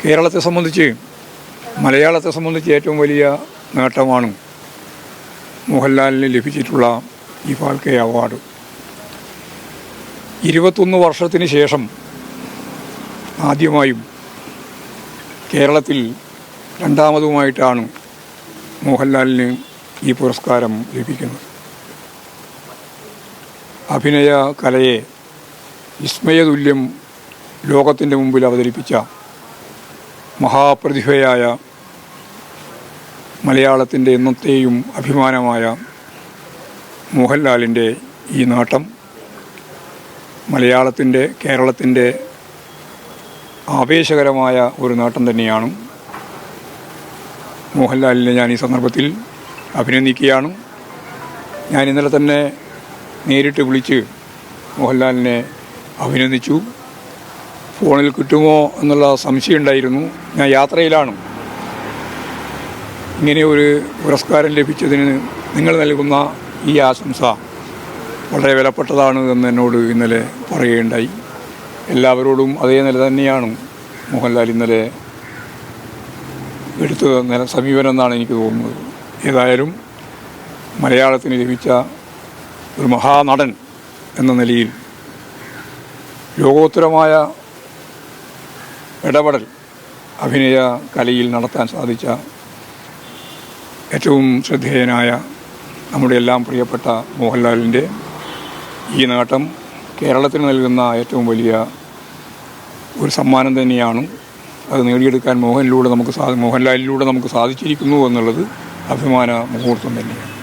കേരളത്തെ സംബന്ധിച്ച് മലയാളത്തെ സംബന്ധിച്ച് ഏറ്റവും വലിയ നേട്ടമാണ് മോഹൻലാലിന് ലഭിച്ചിട്ടുള്ള ഈ ഫാൽക്കെ അവാർഡ്. ഇരുപത്തൊന്ന് വർഷത്തിന് ശേഷം ആദ്യമായും കേരളത്തിൽ രണ്ടാമതുമായിട്ടാണ് മോഹൻലാലിന് ഈ പുരസ്കാരം ലഭിക്കുന്നത്. അഭിനയ കലയെ വിസ്മയതുല്യം ലോകത്തിന്റെ മുമ്പിൽ അവതരിപ്പിച്ച മഹാപ്രതിഭയായ മലയാളത്തിന്റെ എന്നത്തെയും അഭിമാനമായ മോഹൻലാലിന്റെ ഈ നാട്ടം മലയാളത്തിന്റെ കേരളത്തിന്റെ ആവേശകരമായ ഒരു നാട്ടം തന്നെയാണ്. മോഹൻലാലിനെ ഞാൻ ഈ സന്ദർഭത്തിൽ അഭിനന്ദിക്കുകയാണ്. ഞാൻ ഇന്നലെ തന്നെ നേരിട്ട് വിളിച്ച് മോഹൻലാലിനെ അഭിനന്ദിച്ചു. ഫോണിൽ കിട്ടുമോ എന്നുള്ള സംശയം ഉണ്ടായിരുന്നു. ഞാൻ യാത്രയിലാണ്. ഇങ്ങനെ ഒരു പുരസ്കാരം ലഭിച്ചതിന് നിങ്ങൾ നൽകുന്ന ഈ ആശംസ വളരെ വിലപ്പെട്ടതാണ് എന്ന് എന്നോട് ഇന്നലെ പറയുകയുണ്ടായി. എല്ലാവരോടും അതേ നില തന്നെയാണ് മോഹൻലാൽ ഇന്നലെ എടുത്ത നില സമീപനം എന്നാണ് എനിക്ക് തോന്നുന്നത്. ഏതായാലും മലയാളത്തിന് ലഭിച്ച ഒരു മഹാനടൻ എന്ന നിലയിൽ ലോകോത്തരമായ ഇടപെടൽ അഭിനയ കലയിൽ നടത്താൻ സാധിച്ച ഏറ്റവും ശ്രദ്ധേയനായ നമ്മുടെ എല്ലാം പ്രിയപ്പെട്ട മോഹൻലാലിന്റെ ഈ നേട്ടം കേരളത്തിന് നൽകുന്ന ഏറ്റവും വലിയ ഒരു സമ്മാനം തന്നെയാണ്. അത് നേടിയെടുക്കാൻ മോഹനിലൂടെ നമുക്ക് സാ മോഹൻലാലിലൂടെ നമുക്ക് സാധിച്ചിരിക്കുന്നു എന്നുള്ളത് അഭിമാന മുഹൂർത്തം തന്നെയാണ്.